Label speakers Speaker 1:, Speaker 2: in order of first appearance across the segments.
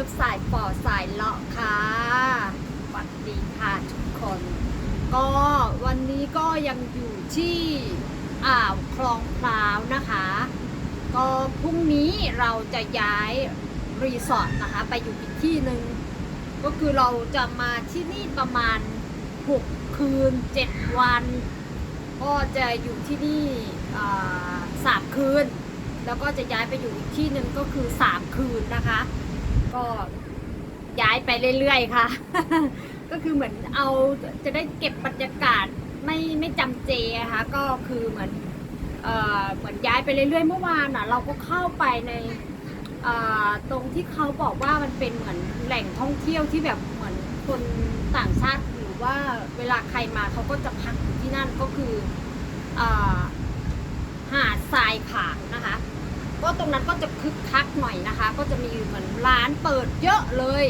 Speaker 1: ิฟสายปอสายเลาะค่ะสวัสดีค่ะทุกคน ก็วันนี้ก็ยังอยู่ที่อ่าวคลองพร้าวนะคะ ก็พรุ่งนี้เราจะย้ายรีสอร์ทนะคะ ไปอยู่อีกที่หนึ่งก็คือเราจะมาที่นี่ประมาณ 6 คืน 7 วัน ก็จะอยู่ที่นี่สามคืน แล้วก็จะย้ายไปอยู่อีกที่หนึ่งก็คือ 3 คืนนะคะ ก็ย้ายไปเรื่อยๆค่ะ ก็คือเหมือนเอาจะได้เก็บบรรยากาศไม่ไม่จำเจอะค่ะก็คือเหมือนเอ่อเหมือนย้ายไปเรื่อยๆเมื่อวานอะ เราก็เข้าไปในเอ่อตรงที่เขาบอกว่ามันเป็นเหมือนแหล่งท่องเที่ยวที่แบบเหมือนคนต่างชาติหรือว่าเวลาใครมาเขาก็จะพักอยู่ที่นั่นก็คือเอ่อหาดทรายขางนะคะ ก็ตรงนั้นก็จะคึกคักหน่อยนะคะ ก็จะมีเหมือนร้านเปิดเยอะเลย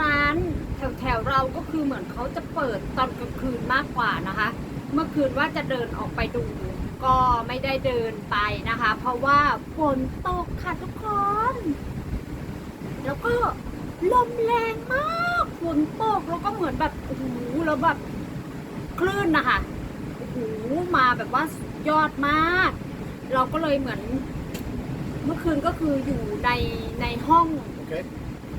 Speaker 1: ร้านแถวๆเราก็คือเหมือนเขาจะเปิดตอนกลางคืนมากกว่านะคะ เมื่อคืนว่าจะเดินออกไปดู ก็ไม่ได้เดินไปนะคะ เพราะว่าฝนตกค่ะทุกคน แล้วก็ลมแรงมากฝนตกแล้วก็เหมือนแบบโอ้โหแล้วแบบคลื่นนะคะโอ้โหมาแบบว่าสุดยอดมาก เราก็เลยเหมือน เมื่อคืนก็คืออยู่ในในห้อง
Speaker 2: Okay.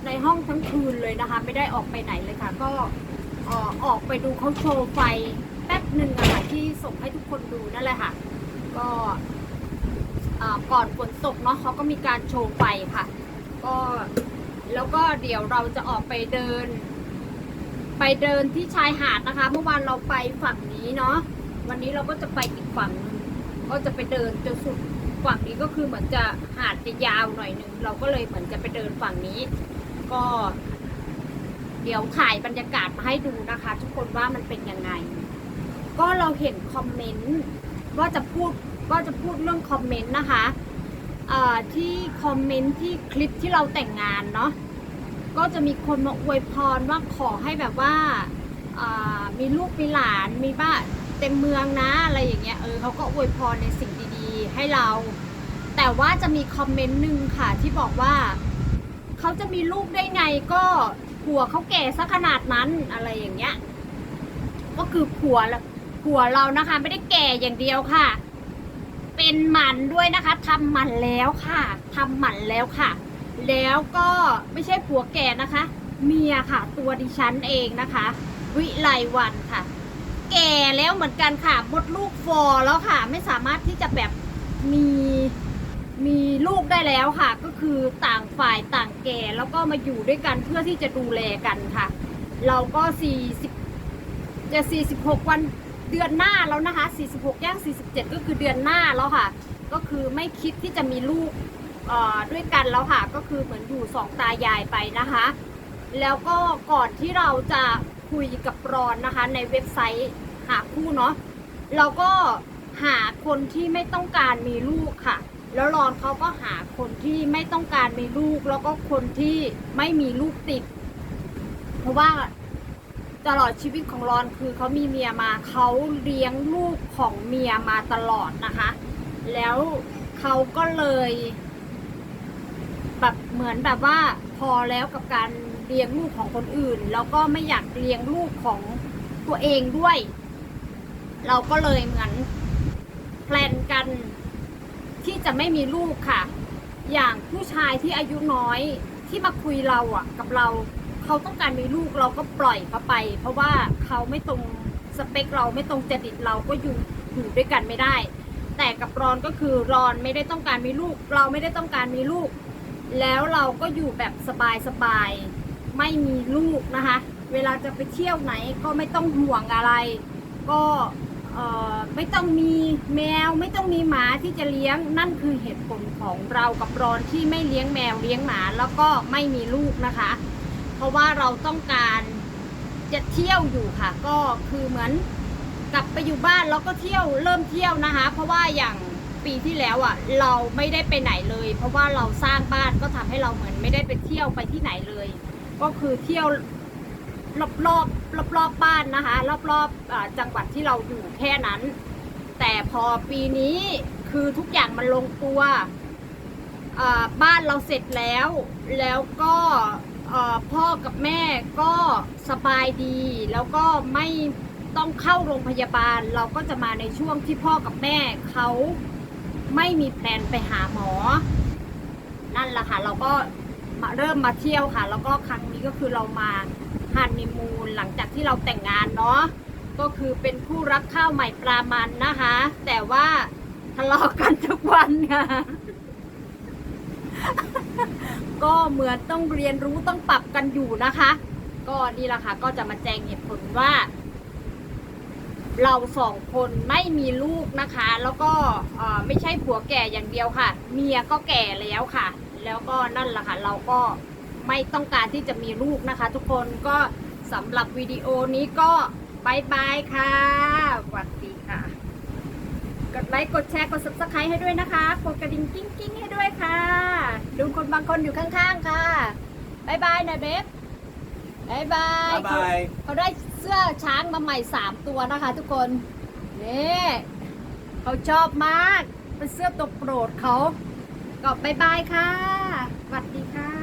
Speaker 1: ในห้องทั้งคืนเลยนะคะ ไม่ได้ออกไปไหนเลยค่ะ ก็เอ่อออกไปดูเขาโชว์ไฟแป๊บหนึ่งอะค่ะที่ส่งให้ทุกคนดูนั่นแหละค่ะ ก็เอ่อก่อนฝนตกเนาะเขาก็มีการโชว์ไฟค่ะ ก็แล้วก็เดี๋ยวเราจะออกไปเดิน ไปเดินที่ชายหาดนะคะ เมื่อวานเราไปฝั่งนี้เนาะวันนี้เราก็จะไปอีกฝั่งหนึงก็จะไปเดินจนสุด ฝั่งนี้ก็คือเหมือนจะหาดจะยาวหน่อยนึงเราก็เลยเหมือนจะไปเดินฝั่งนี้ ก็ เดี๋ยวถ่ายบรรยากาศมาให้ดูนะคะ ทุกคนว่ามันเป็นยังไง ก็เราเห็นคอมเมนต์ว่าจะพูดว่าจะพูดเรื่องคอมเมนต์นะคะที่คอมเมนต์ที่คลิปที่เราแต่งงานเนาะก็จะมีคนมาอวยพรว่าขอให้แบบว่าามีลูกมีหลานมีบ้านเต็มเมืองนะอะไรอย่างเงี้ยเออเขาก็อวยพรในสิ่งดี ให้เรา แต่ว่าจะมีคอมเมนต์หนึ่งค่ะที่บอกว่าเขาจะมีลูกได้ไงก็ผัวเขาแก่ซะขนาดนั้นอะไรอย่างเงี้ย ก็คือผัวผัวเรานะคะไม่ได้แก่อย่างเดียวค่ะ เป็นหมันด้วยนะคะทำหมันแล้วค่ะทำหมันแล้วค่ะ แล้วก็ไม่ใช่ผัวแก่นะคะ เมียค่ะ ตัวดิฉันเองนะคะ วิไลวันค่ะ แก่แล้วเหมือนกันค่ะมดลูกฟอแล้วค่ะ ไม่สามารถที่จะแบบ มีมีลูกได้แล้วค่ะ ก็คือต่างฝ่ายต่างแก่แล้วก็มาอยู่ด้วยกันเพื่อที่จะดูแลกันค่ะ เราก็ 40 จะ 46 วันเดือนหน้าแล้วนะคะ 46ย่าง47 ก็คือเดือนหน้าแล้วค่ะ ก็คือไม่คิดที่จะมีลูกด้วยกันแล้วค่ะ ก็คือเหมือนอยู่สองตายายไปนะคะ แล้วก็ก่อนที่เราจะคุยกับรอนนะคะในเว็บไซต์หาคู่เนาะเราก็ หาคนที่ไม่ต้องการมีลูกค่ะ แล้วรอนเขาก็หาคนที่ไม่ต้องการมีลูก แล้วก็คนที่ไม่มีลูกติด เพราะว่าตลอดชีวิตของรอนคือเขามีเมียมาเขาเลี้ยงลูกของเมียมาตลอดนะคะ แล้วเขาก็เลยแบบเหมือนแบบว่าพอแล้วกับการเลี้ยงลูกของคนอื่น แล้วก็ไม่อยากเลี้ยงลูกของตัวเองด้วย เราก็เลยเหมือน แพลนกันที่จะไม่มีลูกค่ะ อย่างผู้ชายที่อายุน้อยที่มาคุยเราอะ กับเราเขาต้องการมีลูกเราก็ปล่อยเขาไป เพราะว่าเขาไม่ตรงสเปคเราไม่ตรงจริตเราก็อยู่อยู่ด้วยกันไม่ได้ แต่กับรอนก็คือรอนไม่ได้ต้องการมีลูก เราไม่ได้ต้องการมีลูก แล้วเราก็อยู่แบบสบายๆไม่มีลูกนะคะ เวลาจะไปเที่ยวไหนก็ไม่ต้องห่วงอะไร ก็ ไม่ต้องมีแมวไม่ต้องมีหมาที่จะเลี้ยงนั่นคือเหตุผลของเรากับรอนที่ไม่เลี้ยงแมวเลี้ยงหมาแล้วก็ไม่มีลูกนะคะ เพราะว่าเราต้องการจะเที่ยวอยู่ค่ะ ก็คือเหมือนกลับไปอยู่บ้านแล้วก็เที่ยวเริ่มเที่ยวนะคะ เพราะว่าอย่างปีที่แล้วอะเราไม่ได้ไปไหนเลย เพราะว่าเราสร้างบ้านก็ทำให้เราเหมือนไม่ได้ไปเที่ยวไปที่ไหนเลย ก็คือเที่ยว รอบรอบรอบรอบๆบ้านนะคะ รอบรอบๆจังหวัดที่เราอยู่แค่นั้น แต่พอปีนี้คือทุกอย่างมันลงตัวบ้านเราเสร็จแล้ว แล้วก็พ่อกับแม่ก็สบายดี แล้วก็ไม่ต้องเข้าโรงพยาบาล เราก็จะมาในช่วงที่พ่อกับแม่เขาไม่มีแพลนไปหาหมอ นั่นแหละค่ะ เราก็เริ่มมาเที่ยวค่ะ แล้วก็ครั้งนี้ก็คือเรามา ฮันนีมูนหลังจากที่เราแต่งงานเนาะก็คือเป็นคู่รักข้าวใหม่ปลามันนะคะ แต่ว่าทะเลาะกันทุกวันค่ะก็เหมือนต้องเรียนรู้ต้องปรับกันอยู่นะคะ ก็นี่แหละค่ะ ก็จะมาแจ้งเหตุผลว่า เราสองคนไม่มีลูกนะคะ แล้วก็ไม่ใช่ผัวแก่อย่างเดียวค่ะ เมียก็แก่แล้วค่ะ แล้วก็นั่นแหละค่ะ เราก็ ไม่ต้องการที่จะมีลูกนะคะ ทุกคนก็สำหรับวิดีโอนี้ก็บายบายค่ะสวัสดีค่ะ กดไลค์กดแชร์กด subscribe ให้ด้วยนะคะ กดกระดิ่งกิ้งกิ้งให้ด้วยค่ะ ดูคนบางคนอยู่ข้างๆค่ะบายบายนะเบฟบายบาย
Speaker 2: บ๊ายบาย
Speaker 1: เขาได้เสื้อช้างมาใหม่สามตัวนะคะทุกคน นี่เขาชอบมาก เป็นเสื้อตัวโปรดเขาก็บายบายค่ะสวัสดีค่ะ